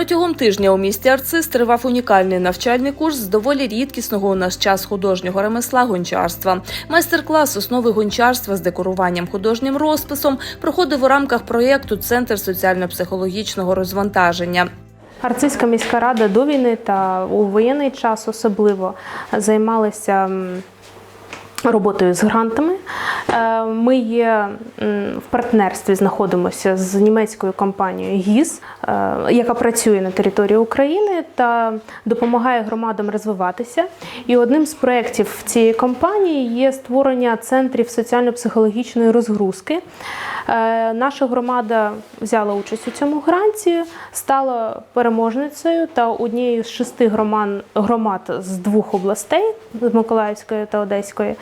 Протягом тижня у місті Арцис тривав унікальний навчальний курс з доволі рідкісного у наш час художнього ремесла гончарства. Майстер-клас основи гончарства з декоруванням художнім розписом проходив у рамках проєкту Центр соціально-психологічного розвантаження. Арцизька міська рада до війни та у воєнний час особливо займалися м, роботою з грантами. Е, Ми є в партнерстві, знаходимося з німецькою компанією ГІС, е, яка працює на території України та допомагає громадам розвиватися. І одним з проєктів цієї компанії є створення центрів соціально-психологічної розгрузки. Е, Наша громада взяла участь у цьому гранті, стала переможницею та однією з шести громад, з двох областей Миколаївської та Одеської,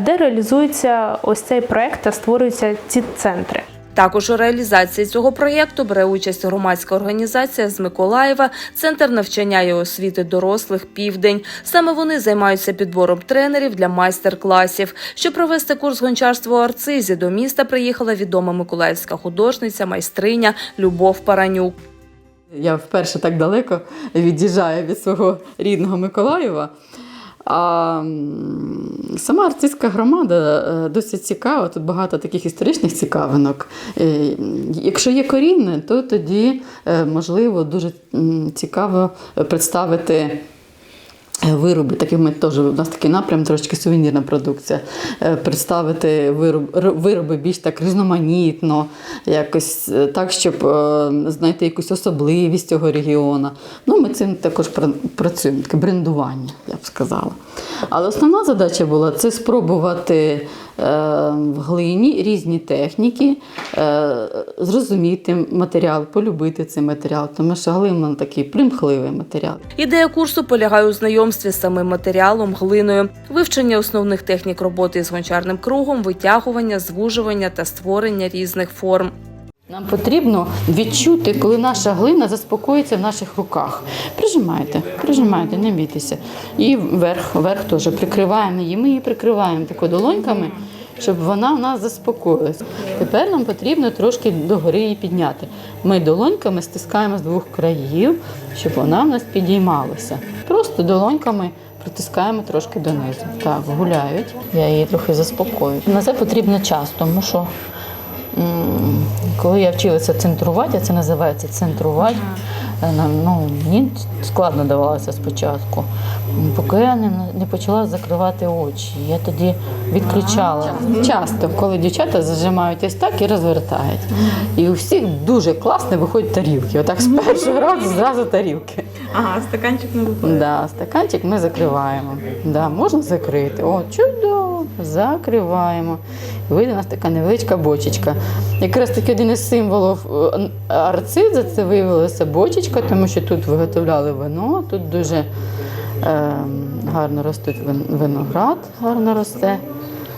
де реалізується ось цей проект та створюються ці центри. Також у реалізації цього проєкту бере участь громадська організація з Миколаєва, Центр навчання і освіти дорослих Південь. Саме вони займаються підбором тренерів для майстер-класів. Щоб провести курс гончарства у Арцизі, до міста приїхала відома миколаївська художниця, майстриня Любов Паранюк. Я вперше так далеко від'їжджаю від свого рідного Миколаєва. А сама артистська громада е, досить цікава. Тут багато таких історичних цікавинок. Е, Якщо є корінне, то тоді е, можливо дуже цікаво представити. Вироби, таких ми теж у нас такий напрям, трошки сувенірна продукція. Представити вироб, вироби більш так різноманітно, якось е, так, щоб е, знайти якусь особливість цього регіону. Ну, ми цим також пра- працюємо, таке брендування, я б сказала. Але основна задача була це спробувати е, в глині різні техніки, зрозуміти матеріал, полюбити цей матеріал, тому що глина такий примхливий матеріал. Ідея курсу полягає у знайомстві з самим матеріалом, глиною, вивчення основних технік роботи з гончарним кругом, витягування, звужування та створення різних форм. Нам потрібно відчути, коли наша глина заспокоїться в наших руках. Прижимайте, прижимайте, не бійтеся. І вверх, вверх теж прикриваємо її. Ми її прикриваємо тако долоньками, щоб вона в нас заспокоїлась. Тепер нам потрібно трошки догори її підняти. Ми долоньками стискаємо з двох країв, щоб вона в нас підіймалася. Просто долоньками. Притискаємо трошки донизу. Так, гуляють. Я її трохи заспокою. На це потрібно час, тому що Коли я вчилася центрувати, а це називається центрувати, е, нам, ну, мені складно давалося спочатку. Поки я не, не почала закривати очі, я тоді відключала. Часто, коли дівчата зажимають ось так і розвертають. І у всіх дуже класно виходять тарілки. Отак з першого разу зразу тарілки. Ага, стаканчик не виходить. Да, стаканчик ми закриваємо. Да, можна закрити. О, чудово, закриваємо. І вийде у нас така невеличка бочечка. Якраз таки один із символів е, арциза це виявилася бочечка, тому що тут виготовляли вино, тут дуже гарно ростуть виноград, гарно росте.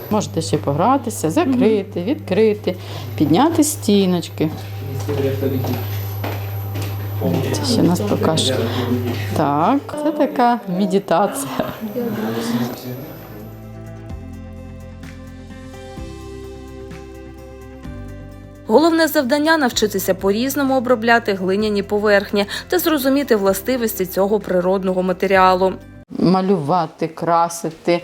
Можете ще погратися, закрити, відкрити, підняти стіночки. Це ще нас покаже. Так, це така медитація. Головне завдання навчитися по-різному обробляти глиняні поверхні та зрозуміти властивості цього природного матеріалу. Малювати, красити,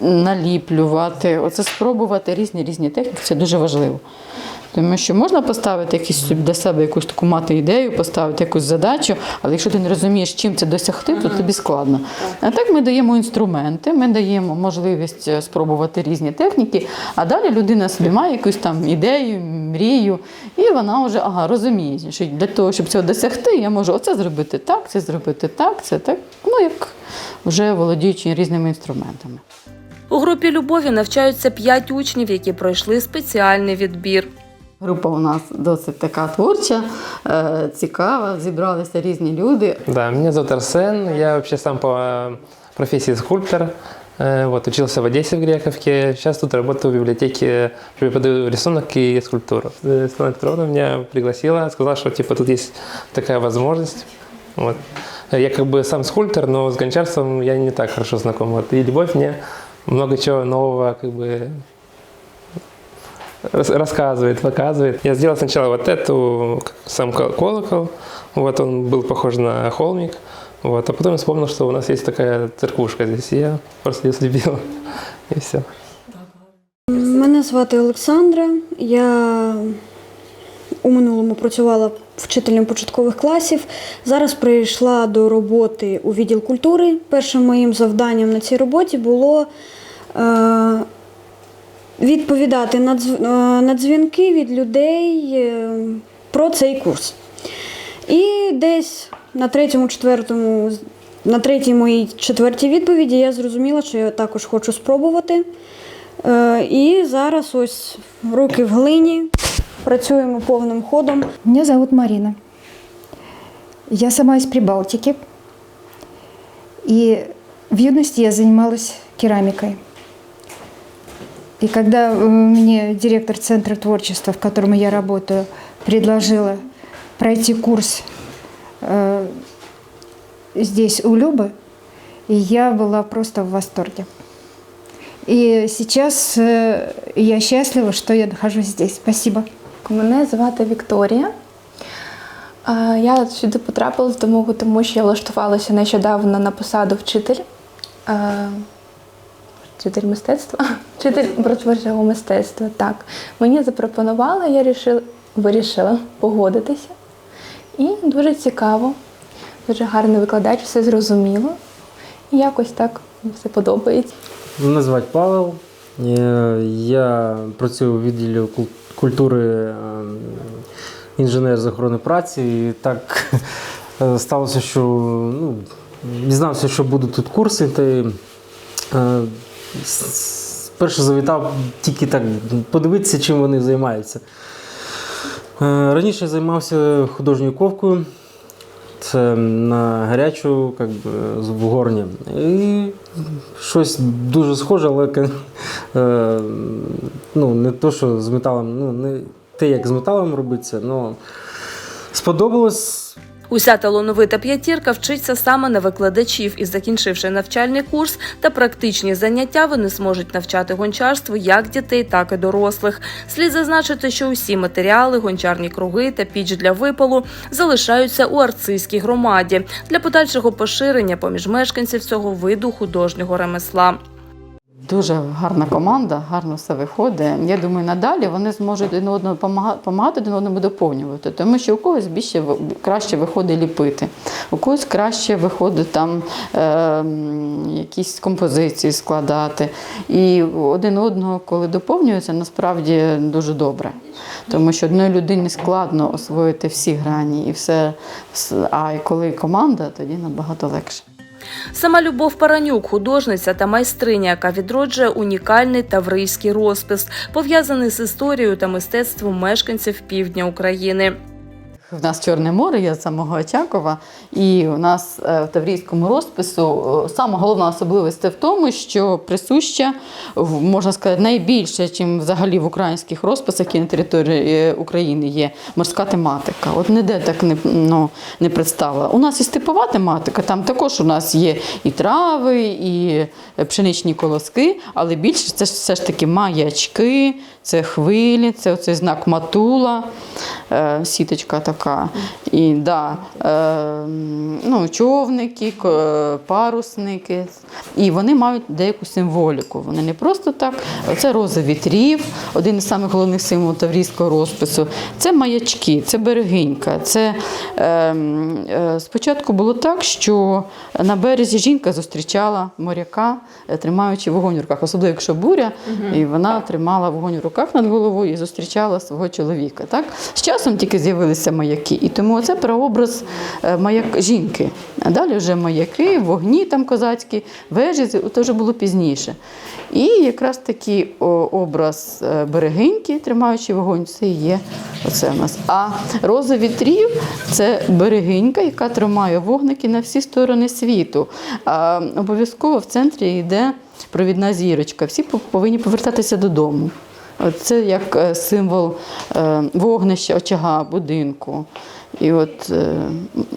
наліплювати. Оце спробувати різні різні техніки це дуже важливо. Тому що можна поставити якісь собі для себе якусь таку мати ідею, поставити якусь задачу, але якщо ти не розумієш, чим це досягти, то тобі складно. А так ми даємо інструменти, ми даємо можливість е, спробувати різні техніки, а далі людина собі має якусь там ідею, мрію, і вона вже ага, розуміє, що для того, щоб цього досягти, я можу оце зробити так, це зробити так, це так. Ну, як вже володіючи різними інструментами. У групі любові навчаються п'ять учнів, які пройшли спеціальний відбір. Група у нас досить така творча, е, цікава, зібралися різні люди. Да, меня зовут Арсен, я вообще сам по э, профессии скульптор. Э, Вот, учился в Одессе в Грековке, сейчас тут работаю в библиотеке, преподаю рисунок и скульптуру. Э, Светлана Петровна меня пригласила, сказала, что типа тут есть такая возможность. Вот. Э, Я как бы сам скульптор, но с гончарством я не так хорошо знаком. Вот. И любовь мне много чего нового как бы рас- рассказывает, показывает. Я сделал сначала вот эту, как сам ко- колокол, вот он был похож на холмик, вот, а потом я вспомнил, что у нас есть такая церквушка здесь, и я просто ее слепил, и все. Мене звати Олександра. Я у минулому працювала вчителем початкових класів. Зараз прийшла до роботи у відділ культури. Першим моїм завданням на цій роботі було е, відповідати е, на дзвінки від людей е, про цей курс. І десь на третьому, четвертому, на третій моїй четвертій відповіді я зрозуміла, що я також хочу спробувати. Е, І зараз ось руки в глині, працюємо повним ходом. Меня зовут Марина. Я сама из Прибалтики. И в юности я занималась керамикой. И когда э, мне директор Центра творчества, в котором я работаю, предложила пройти курс э, здесь у Любы, и я была просто в восторге. И сейчас э, я счастлива, что я нахожусь здесь. Спасибо. Мене звати Вікторія. Е, Я сюди потрапила тому, що я влаштувалася нещодавно на посаду вчитель. Вчитель мистецтва, вчитель творчого мистецтва. Так. Мені запропонували, я рішила, вирішила погодитися. І дуже цікаво, дуже гарний викладач, все зрозуміло. І якось так все подобається. Мене звати Павел. Е, Я працюю у відділі культури е, інженер з охорони праці. І так е, сталося, що ну, дізнався, що будуть тут курси. Та е, перше завітав тільки так подивитися, чим вони займаються. Е, Раніше займався художньою ковкою. Це на гарячу, як би, в горні. І щось дуже схоже, але е, ну, не то, що з металом, ну, не те, як з металом робиться, але сподобалось. Уся талановита п'ятірка вчиться саме на викладачів і, закінчивши навчальний курс та практичні заняття, вони зможуть навчати гончарству як дітей, так і дорослих. Слід зазначити, що усі матеріали, гончарні круги та піч для випалу залишаються у арцизькій громаді для подальшого поширення поміж мешканців цього виду художнього ремесла. Дуже гарна команда, гарно все виходить. Я думаю, надалі вони зможуть один одному допомагати, один одному доповнювати, тому що у когось більше краще виходить ліпити, у когось краще виходить там е, якісь композиції складати. І один одного, коли доповнюється, насправді дуже добре. Тому що одної людині складно освоїти всі грані і все. А коли команда, тоді набагато легше. Сама Любов Паранюк, художниця та майстриня, яка відроджує унікальний таврийський розпис, пов'язаний з історією та мистецтвом мешканців півдня України. В нас Чорне море, я з самого Очакова, і у нас е, в Таврійському розпису е, сама головна особливість це в тому, що присуща, можна сказати, найбільше, чим взагалі в українських розписах, які на території е, України є морська тематика. От ніде так не, ну, не представила. У нас і степова тематика, там також у нас є і трави, і пшеничні колоски, але більше це все ж таки маячки, це хвилі, це оцей знак матула, сіточка така така і, да, е, ну, човники, парусники. І вони мають деяку символіку. Вони не просто так. Це роза вітрів, один із самих головних символів таврійського розпису. Це маячки, це берегинька. Це, е, е, спочатку було так, що на березі жінка зустрічала моряка, е, тримаючи вогонь в руках, особливо якщо буря, і вона тримала вогонь в руках над головою і зустрічала свого чоловіка. Так? З часом тільки з'явилися маяки. І тому це прообраз е, маяк жінки. А далі вже маяки, вогні там козацькі, вежі, це вже було пізніше. І якраз такий образ е, берегиньки, тримаючи вогонь, це є оце в нас. А роза вітрів це берегинька, яка тримає вогники на всі сторони світу. А, обов'язково в центрі йде провідна зірочка. Всі по- повинні повертатися додому. Це як е, символ е, вогнища, очага, будинку. І от е,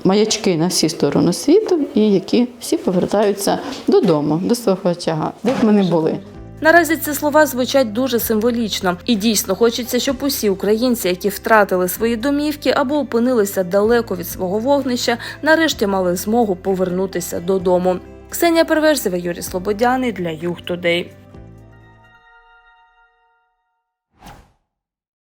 маячки на всі сторони світу, і які всі повертаються додому, до свого очага, де б ми не були. Наразі ці слова звучать дуже символічно, і дійсно хочеться, щоб усі українці, які втратили свої домівки або опинилися далеко від свого вогнища, нарешті мали змогу повернутися додому. Ксенія Перверзева, Юрій Слободяний для Юг Тудей.